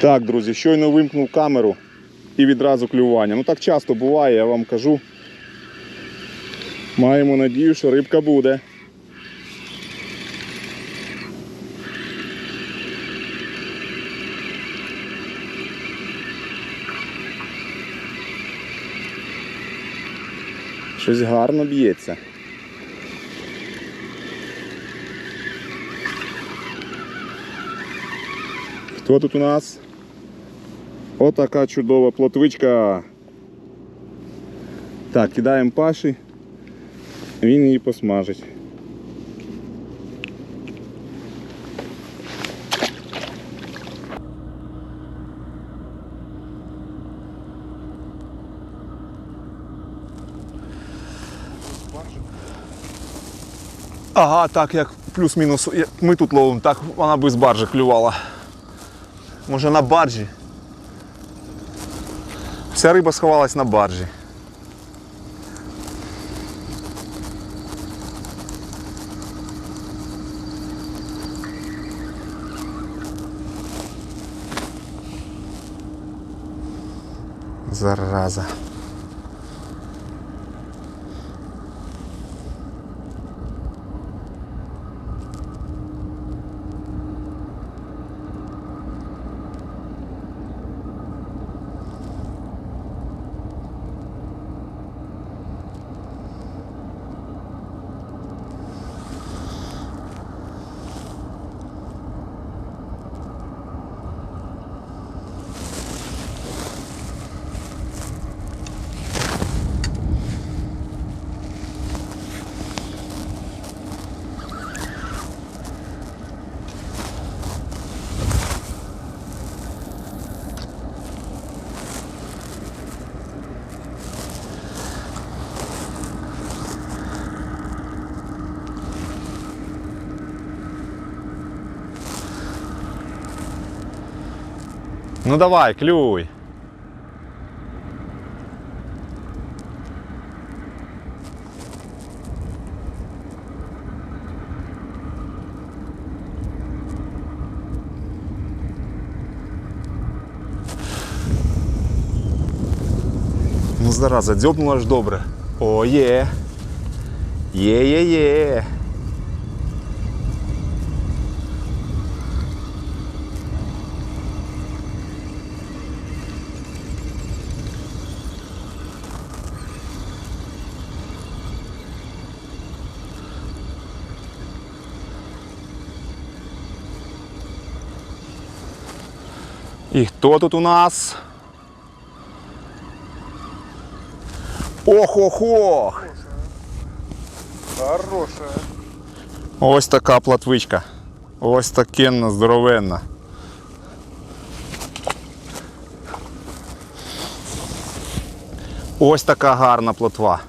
Так, друзі, щойно вимкнув камеру і відразу клювання. Ну так часто буває, я вам кажу. Маємо надію, що рибка буде. Щось гарно б'ється. Хто тут у нас? Отака чудова плотвичка. Так, кидаємо паші. Він її посмажить. Ага, так як плюс-мінус. Ми тут ловимо, так вона без баржі клювала. Може на баржі. Вся риба сховалась на баржі. Зараза. Ну давай, клюй. Ну, зараза, дзьобнула ж добре. О, є. Є, І хто тут у нас? Ох-ох-ох! Хорошая. Ось така платвичка. Ось такенна, здоровенна. Ось така гарна плотва.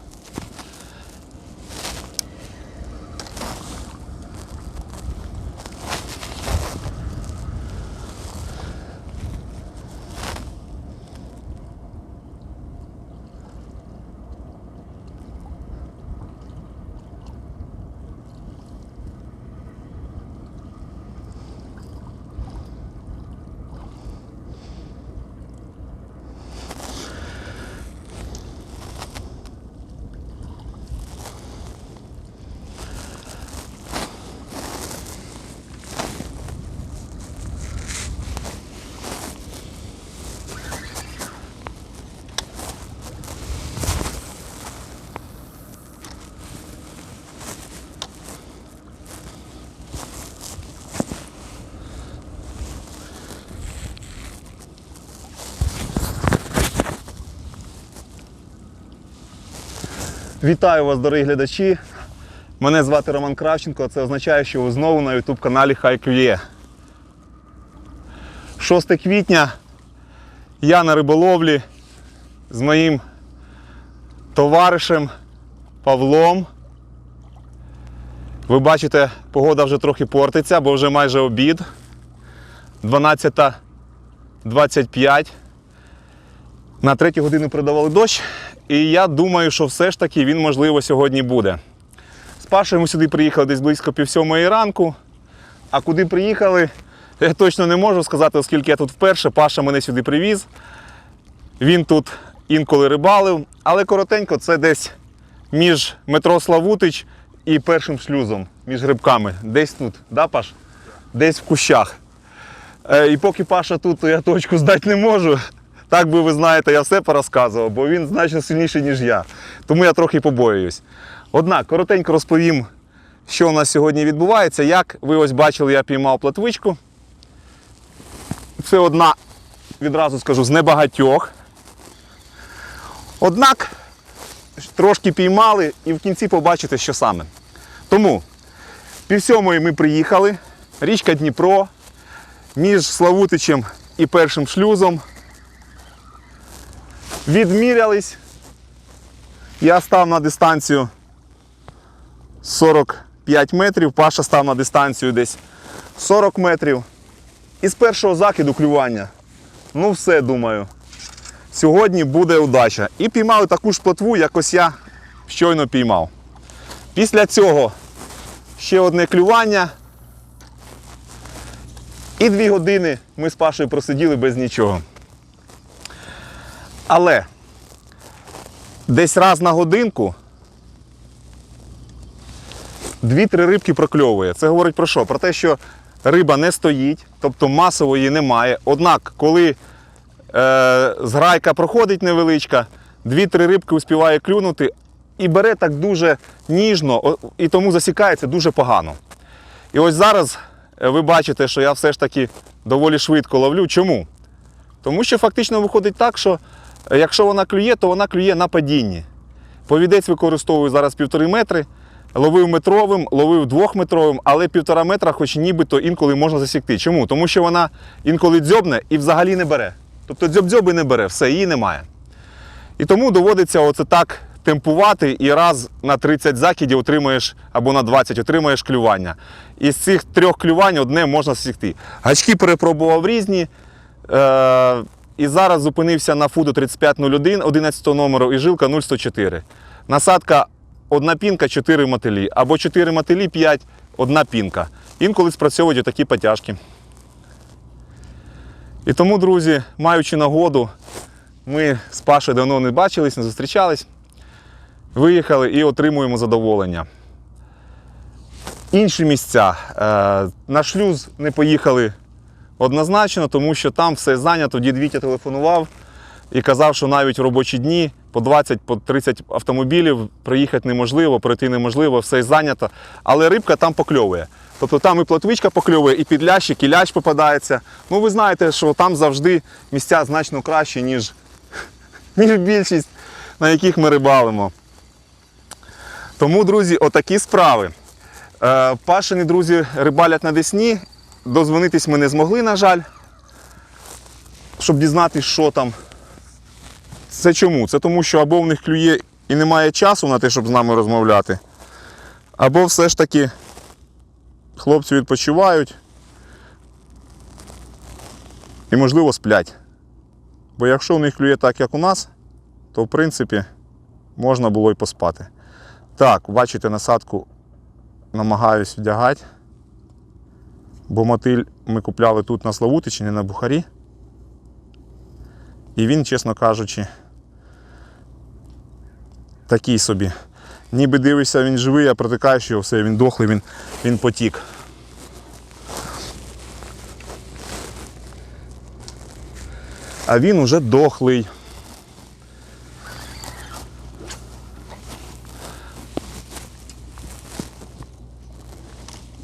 Вітаю вас, дорогі глядачі. Мене звати Роман Кравченко. Це означає, що ви знову на YouTube каналі Клює. 6 квітня я на риболовлі з моїм товаришем Павлом. Ви бачите, погода вже трохи портиться, бо вже майже обід. 12.25. На третю годину придавали дощ, і я думаю, що все ж таки він, можливо, сьогодні буде. З Пашою ми сюди приїхали десь близько пів сьомої ранку. А куди приїхали? Я точно не можу сказати, оскільки я тут вперше. Паша мене сюди привіз. Він тут інколи рибалив, але коротенько це десь між метро Славутич і першим шлюзом, між грибками. Десь тут, да, Паш? Десь в кущах. Е, і поки Паша тут, то я точку здати не можу. Так би ви знаєте, я все порозказував, бо він значно сильніший, ніж я. Тому я трохи побоююсь. Однак, коротенько розповім, що у нас сьогодні відбувається. Як ви ось бачили, я піймав платвичку. Це одна, відразу скажу, з небагатьох. Однак трошки піймали і в кінці побачите, що саме. Тому пів сьомої ми приїхали. Річка Дніпро між Славутичем і першим шлюзом. Відмірялись. Я став на дистанцію 45 метрів, Паша став на дистанцію десь 40 метрів. І з першого закиду клювання. Ну все, думаю. Сьогодні буде удача. І піймали таку ж плотву, як ось я щойно піймав. Після цього ще одне клювання. І дві години ми з Пашою просиділи без нічого. Але десь раз на годинку дві-три рибки прокльовує. Це говорить про що? Про те, що риба не стоїть, тобто масово її немає. Однак, коли е, зграйка проходить невеличка, дві-три рибки успіває клюнути і бере так дуже ніжно, і тому засікається дуже погано. І ось зараз е, ви бачите, що я все ж таки доволі швидко ловлю. Чому? Тому що фактично виходить так, що якщо вона клює, то вона клює на падінні. Повідець використовую зараз півтори метри, ловив метровим, ловив двохметровим, але півтора метра, хоч нібито інколи можна засікти. Чому? Тому що вона інколи дзьобне і взагалі не бере. Тобто дзьоб-дзьоби не бере, все, її немає. І тому доводиться оце так темпувати і раз на 30 закидів отримаєш або на 20 отримаєш клювання. Із цих трьох клювань одне можна засікти. Гачки перепробував різні. Е- і зараз зупинився на фуду 3501 11 номеру і жилка 0,104. Насадка одна пінка, 4 мотилі. Або 4 мотилі, 5, одна пінка. Інколи спрацьовують такі потяжки. І тому, друзі, маючи нагоду, ми з Пашою давно не бачились, не зустрічались. Виїхали і отримуємо задоволення. Інші місця. Е, На шлюз не поїхали однозначно, тому що там все зайнято. Дід Вітя телефонував і казав, що навіть в робочі дні по 20 по 30 автомобілів приїхати неможливо, пройти неможливо, все зайнято. Але рибка там покльовує. Тобто там і плотвичка покльовує, і підлящик, і лящ попадається. Ну ви знаєте, що там завжди місця значно кращі, ніж, ніж більшість, на яких ми рибалимо. Тому, друзі, отакі справи. Е, Пашині друзі рибалять на Десні. Дозвонитись ми не змогли, на жаль, щоб дізнатися, що там. Це чому? Це тому, що або в них клює і немає часу на те, щоб з нами розмовляти, або все ж таки хлопці відпочивають і, можливо, сплять. Бо якщо в них клює так, як у нас, то в принципі можна було й поспати. Так, бачите, насадку намагаюсь вдягати. Бо мотиль ми купляли тут на Славутичі, не на Бухарі. І він, чесно кажучи, такий собі. Ніби дивишся, він живий, а протикаєш його, все, він дохлий, він, він потік. А він уже дохлий.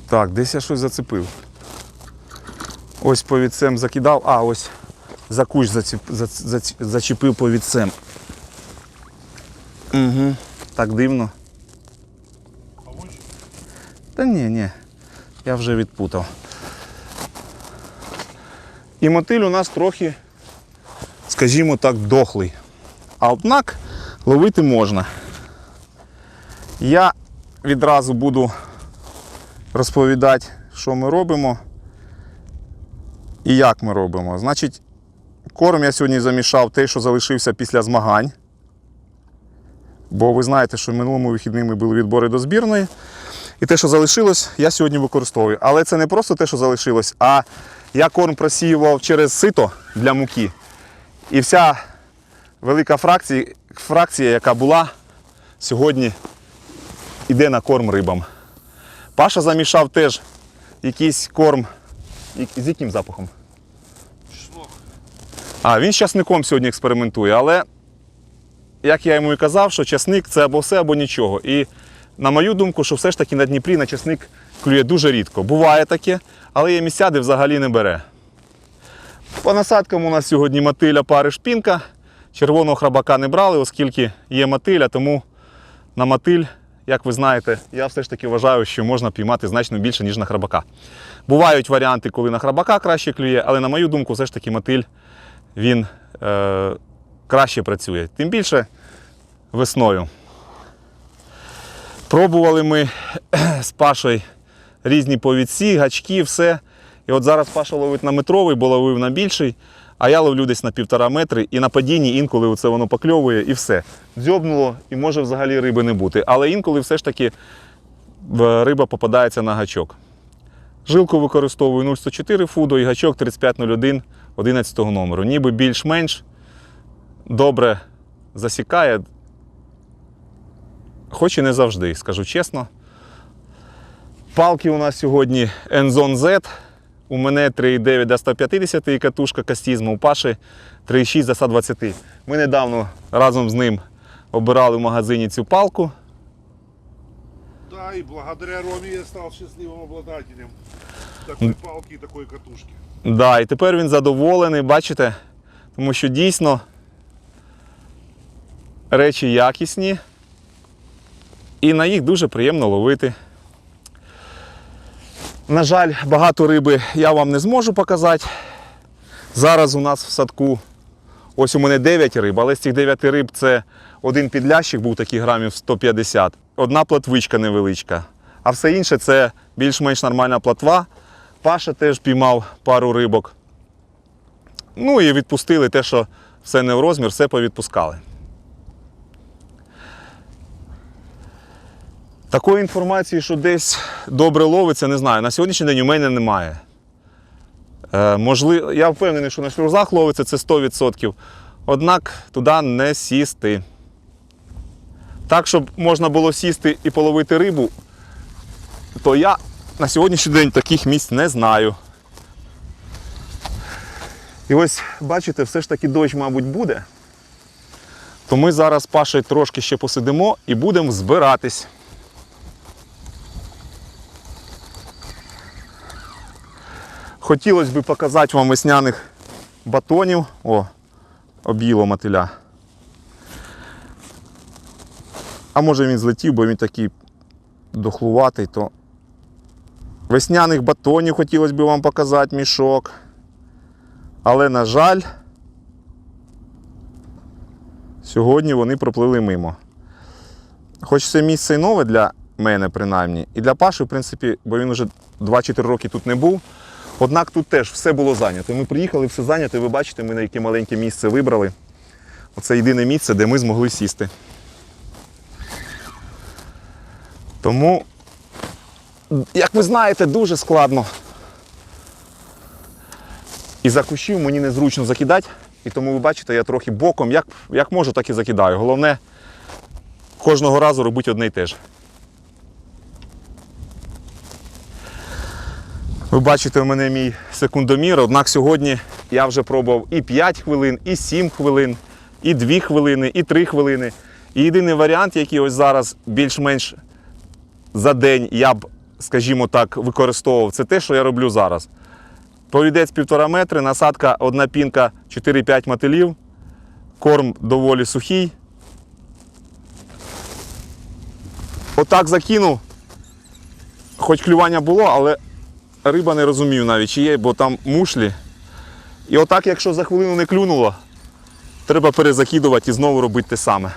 Так, десь я щось зацепив. Ось повідцем закидав, а ось за кущ заціп, зац, зац, зачепив повідцем. Угу. Так дивно. Та ні, ні, я вже відпутав. І мотиль у нас трохи, скажімо так, дохлий. А однак ловити можна. Я відразу буду розповідати, що ми робимо і як ми робимо. Значить, корм я сьогодні замішав те, що залишився після змагань. Бо ви знаєте, що минулому вихідними були відбори до збірної. І те, що залишилось, я сьогодні використовую. Але це не просто те, що залишилось, а Я корм просіював через сито для муки. І вся велика фракція, фракція, яка була, сьогодні йде на корм рибам. Паша замішав теж якийсь корм. І- З яким запахом? А, він з часником сьогодні експериментує, але як я йому і казав, що часник це або все, або нічого. І на мою думку, що все ж таки на Дніпрі на часник клює дуже рідко. Буває таке, але є місця, де взагалі не бере. По насадкам у нас сьогодні мотиля пари шпінка. Червоного храбака не брали, оскільки є мотиля, тому на мотиль, як ви знаєте, я все ж таки вважаю, що можна піймати значно більше, ніж на храбака. Бувають варіанти, коли на храбака краще клює, але на мою думку, все ж таки мотиль він е, краще працює. Тим більше весною. Пробували ми з Пашою різні повідці, гачки, все. І от зараз Паша ловить на метровий, бо ловив на більший, а я ловлю десь на півтора метри і на падінні інколи оце воно покльовує і все. Дзьобнуло і може взагалі риби не бути. Але інколи все ж таки риба попадається на гачок. Жилку використовую 0,104 фудо і гачок 3501 11 номеру. Ніби більш-менш добре засікає, хоч і не завжди, скажу чесно. Палки у нас сьогодні Enzone Z. У мене 3,9 до 150 і катушка кастізму, у Паші 3,6 до 120. Ми недавно разом з ним обирали в магазині цю палку. Да, и благодаря Роме я стал счастливым обладателем такой палки и такой катушки. Да, і тепер він задоволений, бачите? Тому що дійсно речі якісні і на їх дуже приємно ловити. На жаль, багато риби я вам не зможу показати. Зараз у нас в садку ось у мене 9 риб, але з цих 9 риб це один підлящик був такий грамів 150, одна платвичка невеличка. А все інше це більш-менш нормальна платва. Паша теж піймав пару рибок. Ну і відпустили те, що все не в розмір, все повідпускали. Такої інформації, що десь добре ловиться, не знаю. На сьогоднішній день у мене немає. Е, можливо, я впевнений, що на шлюзах ловиться це 100%. Однак туди не сісти. Так, щоб можна було сісти і половити рибу, то я на сьогоднішній день таких місць не знаю. І ось, бачите, все ж таки дощ, мабуть, буде. То ми зараз Пашею трошки ще посидимо і будемо збиратись. Хотілося б показати вам весняних батонів. О, об'їло мотиля. А може він злетів, бо він такий дохлуватий, то весняних батонів хотілося б вам показати мішок. Але, на жаль, сьогодні вони проплили мимо. Хоч це місце і нове для мене, принаймні, і для Паші, в принципі, бо він вже 2-4 роки тут не був. Однак тут теж все було зайнято. Ми приїхали, все зайнято, ви бачите, ми на яке маленьке місце вибрали. Оце єдине місце, де ми змогли сісти. Тому, як ви знаєте, дуже складно. І за кущів мені незручно закидати, і тому ви бачите, я трохи боком, як, як можу, так і закидаю. Головне, кожного разу робити одне й те ж. Ви бачите, у мене мій секундомір, однак сьогодні я вже пробував і 5 хвилин, і 7 хвилин, і 2 хвилини, і 3 хвилини. І єдиний варіант, який ось зараз більш-менш за день я б, скажімо так, використовував, це те, що я роблю зараз. Повідець півтора метри, насадка, одна пінка, 4-5 мотилів, корм доволі сухий. Отак закинув. Хоч клювання було, але риба не розумію навіть, чи є, бо там мушлі. І отак, якщо за хвилину не клюнуло, треба перезакидувати і знову робити те саме.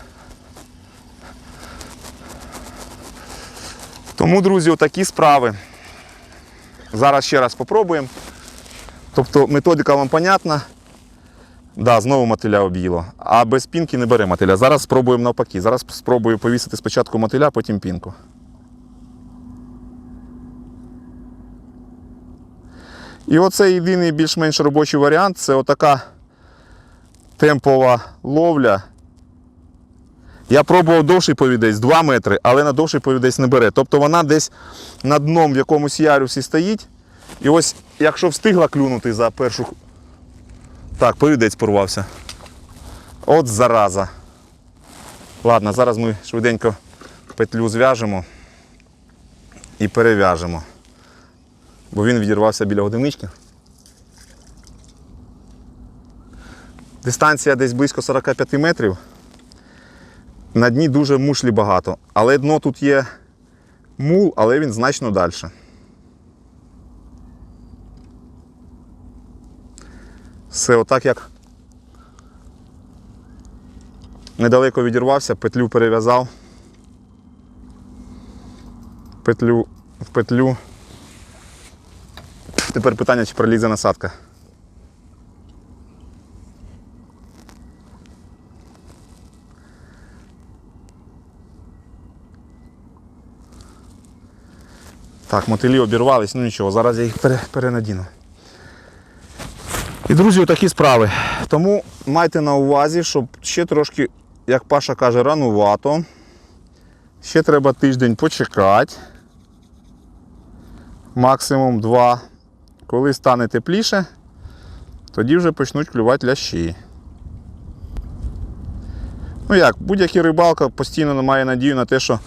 Тому, друзі, отакі справи. Зараз ще раз спробуємо. Тобто методика вам понятна. Да, знову мотиля об'їло. А без пінки не бере мотиля. Зараз спробуємо навпаки. Зараз спробую повісити спочатку мотиля, потім пінку. І оце єдиний більш-менш робочий варіант це отака темпова ловля. Я пробував довший повідець 2 метри, але на довший повідець не бере. Тобто вона десь над дном в якомусь ярусі стоїть. І ось, якщо встигла клюнути за першу. Так, повідець порвався. От зараза. Ладно, зараз ми швиденько петлю зв'яжемо і перев'яжемо. Бо він відірвався біля одинички. Дистанція десь близько 45 метрів. На дні дуже мушлі багато. Але дно тут є мул, але він значно далі. Все отак як недалеко відірвався, петлю перев'язав. Петлю в петлю. Тепер питання, чи пролізе насадка. Так, мотилі обірвались, ну нічого, зараз я їх перенадіну. І, друзі, такі справи. Тому майте на увазі, щоб ще трошки, як Паша каже, ранувато. Ще треба тиждень почекати. Максимум два. Коли стане тепліше, тоді вже почнуть клювати лящі. Ну як, будь-яка рибалка постійно має надію на те, що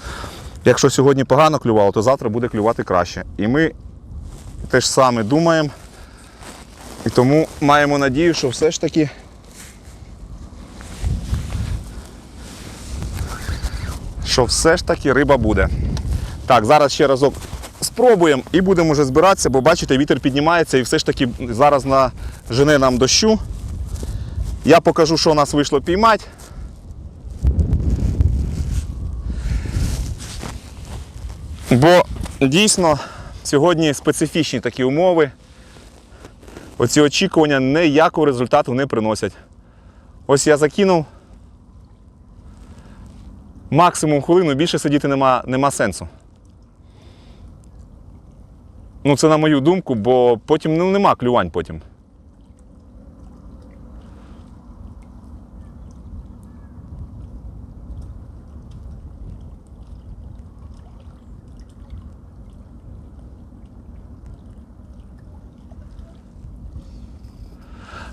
якщо сьогодні погано клювало, то завтра буде клювати краще. І ми те ж саме думаємо. І тому маємо надію, що все ж таки що все ж таки риба буде. Так, зараз ще разок спробуємо і будемо вже збиратися, бо бачите, вітер піднімається і все ж таки зараз на жене нам дощу. Я покажу, що у нас вийшло піймати. Бо дійсно сьогодні специфічні такі умови. Оці очікування ніякого результату не приносять. Ось я закинув. Максимум хвилину, більше сидіти нема, нема сенсу. Ну, це на мою думку, бо потім ну, нема клювань потім.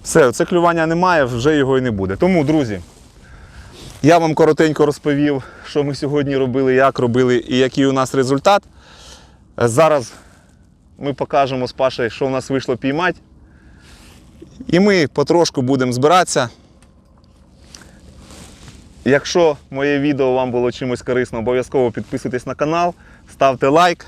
Все, це клювання немає, вже його і не буде. Тому, друзі, я вам коротенько розповів, що ми сьогодні робили, як робили і який у нас результат. Зараз ми покажемо з Пашею, що у нас вийшло піймати. І ми потрошку будемо збиратися. Якщо моє відео вам було чимось корисно, обов'язково підписуйтесь на канал, ставте лайк.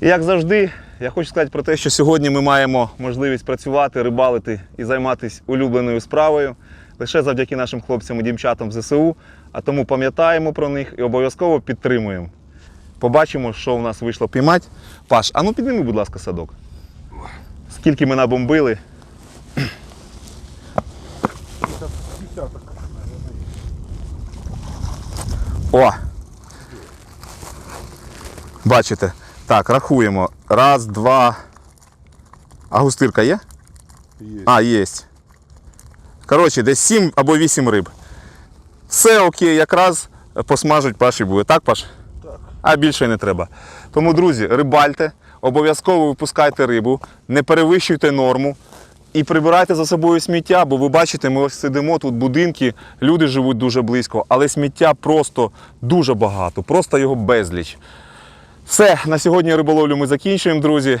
І як завжди, я хочу сказати про те, що сьогодні ми маємо можливість працювати, рибалити і займатися улюбленою справою лише завдяки нашим хлопцям і дівчатам в ЗСУ. А тому пам'ятаємо про них і обов'язково підтримуємо. Побачимо, що в нас вийшло піймати. Паш, а ну підніми, будь ласка, садок. Скільки ми набомбили. О! Бачите. Так, рахуємо. Раз, два. А густирка є? Є. А, є. Коротше, десь 7 або 8 риб. Все окей, якраз посмажуть паші буде. Так, Паш? А більше не треба. Тому, друзі, рибальте, обов'язково випускайте рибу, не перевищуйте норму і прибирайте за собою сміття, бо ви бачите, ми ось сидимо тут будинки, люди живуть дуже близько, але сміття просто дуже багато, просто його безліч. Все, на сьогодні риболовлю ми закінчуємо, друзі.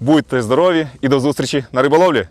Будьте здорові і до зустрічі на риболовлі!